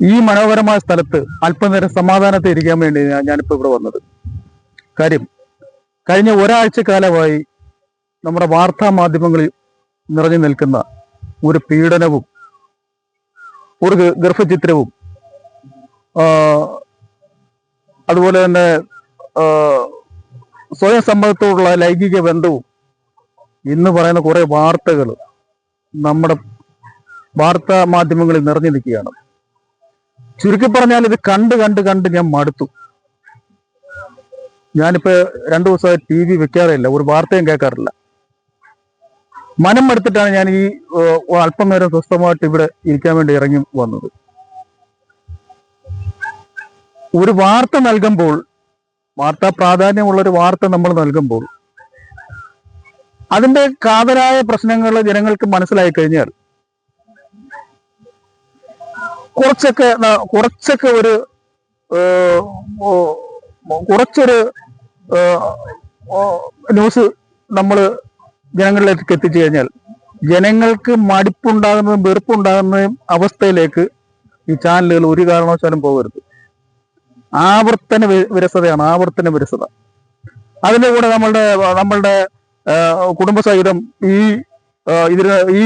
ഈ മനോഹരമായ സ്ഥലത്ത് അല്പനേരം സമാധാനത്തെ ഇരിക്കാൻ വേണ്ടി ഞാൻ ഞാനിപ്പോ ഇവിടെ വന്നത്. കാര്യം കഴിഞ്ഞ ഒരാഴ്ച കാലമായി നമ്മുടെ വാർത്താ മാധ്യമങ്ങളിൽ നിറഞ്ഞു നിൽക്കുന്ന ഒരു പീഡനവും ഒരു ഗർഭചിത്രവും അതുപോലെ തന്നെ സ്വയം സമ്മതത്തോടുള്ള ലൈംഗിക ബന്ധവും ഇന്ന് പറയുന്ന കുറേ വാർത്തകൾ നമ്മുടെ വാർത്താ മാധ്യമങ്ങളിൽ നിറഞ്ഞു നിൽക്കുകയാണ്. ചുരുക്കി പറഞ്ഞാൽ ഇത് കണ്ട് കണ്ട് കണ്ട് ഞാൻ മടുത്തു. ഞാനിപ്പോ രണ്ടു ദിവസമായി ടി വി വെക്കാറില്ല ഒരു വാർത്തയും കേൾക്കാറില്ല. മനം എടുത്തിട്ടാണ് ഞാൻ ഈ അല്പം നേരം സ്വസ്ഥമായിട്ട് ഇവിടെ ഇരിക്കാൻ വേണ്ടി ഇറങ്ങി വന്നത്. ഒരു വാർത്ത നൽകുമ്പോൾ വാർത്താ പ്രാധാന്യമുള്ള ഒരു വാർത്ത നമ്മൾ നൽകുമ്പോൾ അതിന്റെ കാതലായ പ്രശ്നങ്ങൾ ജനങ്ങൾക്ക് മനസ്സിലായി കഴിഞ്ഞാൽ കുറച്ചൊക്കെ കുറച്ചൊക്കെ ഒരു കുറച്ചൊരു ന്യൂസ് നമ്മൾ ജനങ്ങളിലേക്ക് എത്തിച്ചു കഴിഞ്ഞാൽ ജനങ്ങൾക്ക് മടിപ്പുണ്ടാകുന്നതും വെറുപ്പുണ്ടാകുന്നതും അവസ്ഥയിലേക്ക് ഈ ചാനലുകൾ ഒരു കാരണവശാലും പോകരുത്. ആവർത്തന വിരസതയാണ് ആവർത്തന വിരസത. അതിന്റെ കൂടെ നമ്മളുടെ നമ്മളുടെ കുടുംബസഹിതം ഈ ഇതിന് ഈ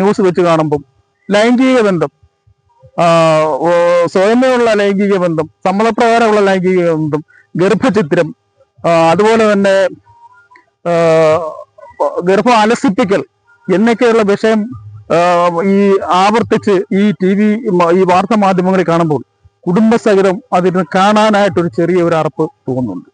ന്യൂസ് വെച്ച് കാണുമ്പം ലൈംഗിക ബന്ധം സ്വയമേയുള്ള ലൈംഗിക ബന്ധം സമ്മതപ്രകാരമുള്ള ലൈംഗിക ബന്ധം ഗർഭചിത്രം അതുപോലെ തന്നെ ഗർഭം അലസിപ്പിക്കൽ എന്നൊക്കെയുള്ള വിഷയം ഈ ആവർത്തിച്ച് ഈ ടി വി ഈ വാർത്താ മാധ്യമങ്ങളിൽ കാണുമ്പോൾ കുടുംബസഹിതം അതിന് കാണാനായിട്ടൊരു ചെറിയ ഒരു അറപ്പ് തോന്നുന്നുണ്ട്.